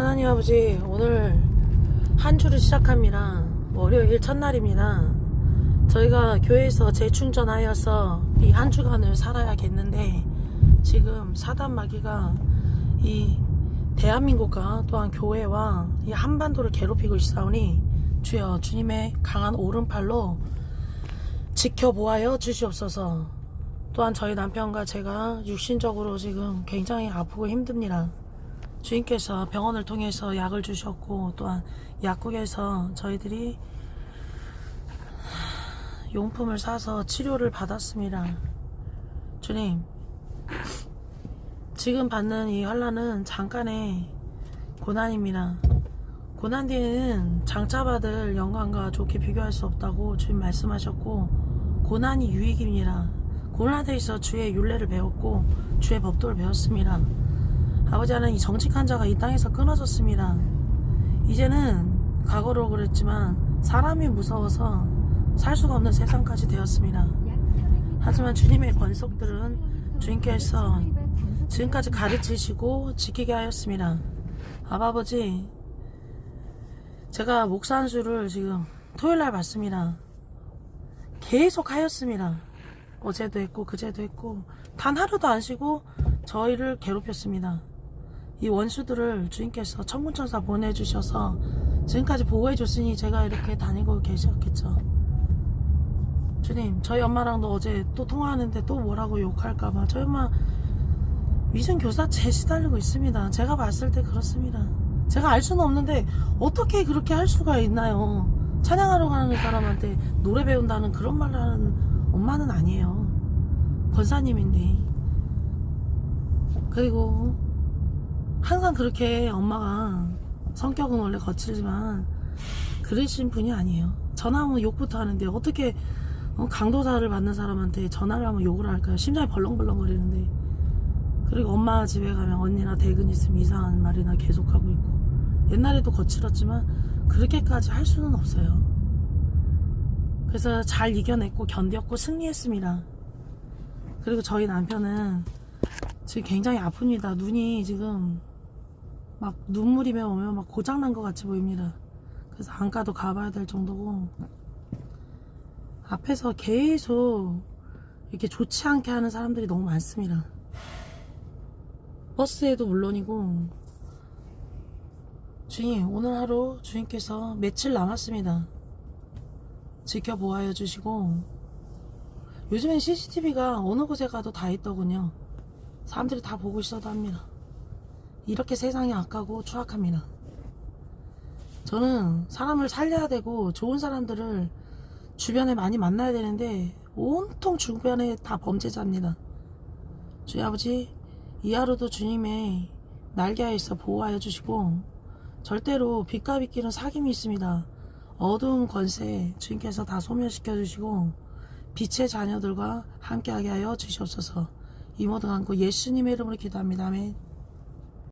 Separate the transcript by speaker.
Speaker 1: 하나님 아버지 오늘 한 주를 시작합니다. 월요일 첫날입니다. 저희가 교회에서 재충전하여서 이 한 주간을 살아야겠는데 지금 사단 마귀가 이 대한민국과 또한 교회와 이 한반도를 괴롭히고 있사오니 주여 주님의 강한 오른팔로 지켜보아여 주시옵소서. 또한 저희 남편과 제가 육신적으로 지금 굉장히 아프고 힘듭니다. 주인께서 병원을 통해서 약을 주셨고 또한 약국에서 저희들이 용품을 사서 치료를 받았습니다. 주님, 지금 받는 이 환란은 잠깐의 고난입니다. 고난 뒤에는 장차 받을 영광과 좋게 비교할 수 없다고 주님 말씀하셨고 고난이 유익입니다. 고난에 있어 주의 윤례를 배웠고 주의 법도를 배웠습니다. 아버지 하나님 이 정직한 자가 이 땅에서 끊어졌습니다. 이제는 과거로 그랬지만 사람이 무서워서 살 수가 없는 세상까지 되었습니다. 하지만 주님의 권속들은 주님께서 지금까지 가르치시고 지키게 하였습니다. 아버지, 제가 목사 한 수를 지금 토요일 날 받습니다. 계속 하였습니다. 어제도 했고 그제도 했고 단 하루도 안 쉬고 저희를 괴롭혔습니다. 이 원수들을 주님께서 천문천사 보내주셔서 지금까지 보호해줬으니 제가 이렇게 다니고 계셨겠죠. 주님, 저희 엄마랑도 어제 또 통화하는데 또 뭐라고 욕할까봐 저희 엄마 위생 교사체 시달리고 있습니다. 제가 봤을 때 그렇습니다. 제가 알 수는 없는데 어떻게 그렇게 할 수가 있나요? 찬양하러 가는 사람한테 노래 배운다는 그런 말을 하는 엄마는 아니에요. 권사님인데. 그리고 항상 그렇게 엄마가 성격은 원래 거칠지만 그러신 분이 아니에요. 전화하면 욕부터 하는데 어떻게 어, 강도사를 받는 사람한테 전화를 하면 욕을 할까요? 심장이 벌렁벌렁 거리는데. 그리고 엄마 집에 가면 언니나 대근 있으면 이상한 말이나 계속하고 있고. 옛날에도 거칠었지만 그렇게까지 할 수는 없어요. 그래서 잘 이겨냈고 견뎠고 승리했습니다. 그리고 저희 남편은 지금 굉장히 아픕니다. 눈이 지금 막 눈물이며 오면 막 고장난 것 같이 보입니다. 그래서 안과도 가봐야 될 정도고 앞에서 계속 이렇게 좋지 않게 하는 사람들이 너무 많습니다. 버스에도 물론이고 주님 오늘 하루 주님께서 며칠 남았습니다. 지켜보아여 주시고 요즘엔 CCTV가 어느 곳에 가도 다 있더군요. 사람들이 다 보고 있어도 합니다. 이렇게 세상이 악하고 추악합니다. 저는 사람을 살려야 되고 좋은 사람들을 주변에 많이 만나야 되는데 온통 주변에 다 범죄자입니다. 주의 아버지 이 하루도 주님의 날개에 있어 보호하여 주시고 절대로 빛과 빛기는 사귐이 있습니다. 어두운 권세 주님께서 다 소멸시켜 주시고 빛의 자녀들과 함께하게 하여 주시옵소서 이 모든 간구 예수님의 이름으로 기도합니다. 아멘.